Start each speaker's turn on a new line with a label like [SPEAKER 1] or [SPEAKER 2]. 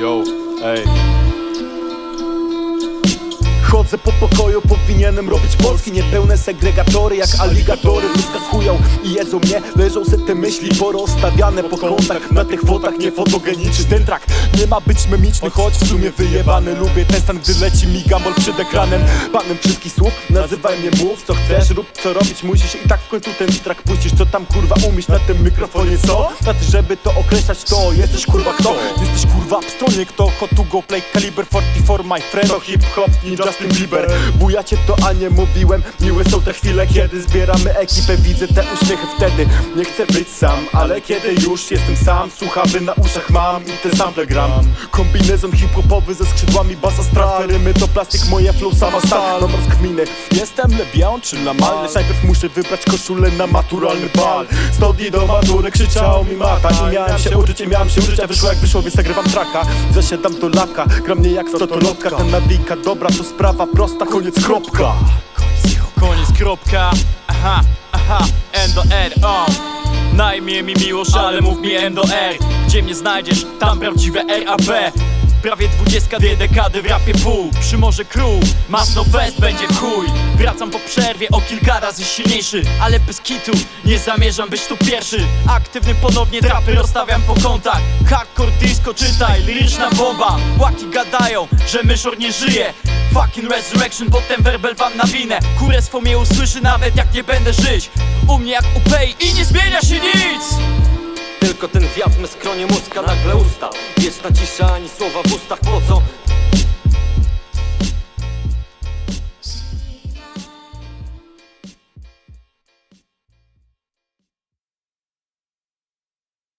[SPEAKER 1] Yo, hey.
[SPEAKER 2] Chodzę po pokoju, powinienem robić Polski. Niepełne segregatory jak aligatory Wyskakują i jedzą mnie. Leżą se te myśli porozstawiane po kątach. Na tych fotach niefotogeniczny Ten track nie ma być memiczny Choć w sumie wyjebany. Lubię ten stan, gdy leci mi gambol przed ekranem. Panem wszystkich słów, nazywaj mnie mów co chcesz Rób co robić musisz. I tak w końcu ten track puścisz. Co tam kurwa umiesz na tym mikrofonie, co? Na ty, żeby to określać to Jesteś kurwa kto? Jesteś kurwa w stronie kto? Hot to go play caliber 44 my friend. To hip hop nie Justin Bieber Bujacie to a nie mówiłem. Miłe są te chwile kiedy zbieramy ekipę. Widzę te uśmiechy wtedy. Nie chcę być sam, ale kiedy już jestem sam Słuchawy na uszach mam i te sample gram. Kombinezon hip-hopowy ze skrzydłami basa strat. Rymy to plastik, moje flow sama stal Mam rozkminy, jestem lebią czy lamal Lecz najpierw muszę wybrać koszulę na maturalny bal. Stodni do matury krzyczał mi mata. I miałem się uczyć, i miałem się uczyć A wyszło jak wyszło, więc nagrywam traka. Zasiadam do laka, gram nie jak w totolotka. Ten nawika, dobra to sprawa prosta, koniec kropka
[SPEAKER 1] Koniec, kropka. Aha, aha, N do R, o. Najmie mi miłość, ale mów mi N do R. Gdzie mnie znajdziesz? Tam prawdziwe RAP. Prawie dwudziestka, dwie dekady w rapie pół. Przy morze król, Masno Fest będzie chuj. Wracam po przerwie o kilka razy silniejszy Ale bez kitu, nie zamierzam być tu pierwszy. Aktywny ponownie trapy rozstawiam po kątach. Hardcore disco czytaj, liryczna bomba. Łaki gadają, że myszor nie żyje. Fucking resurrection, potem werbel wam nawinę Kurestwo mnie usłyszy nawet jak nie będę żyć. U mnie jak u i nie zmienia się nic
[SPEAKER 3] Tylko ten wiatr me skronie mózga nagle usta. Wieczna cisza, ani słowa w ustach Po co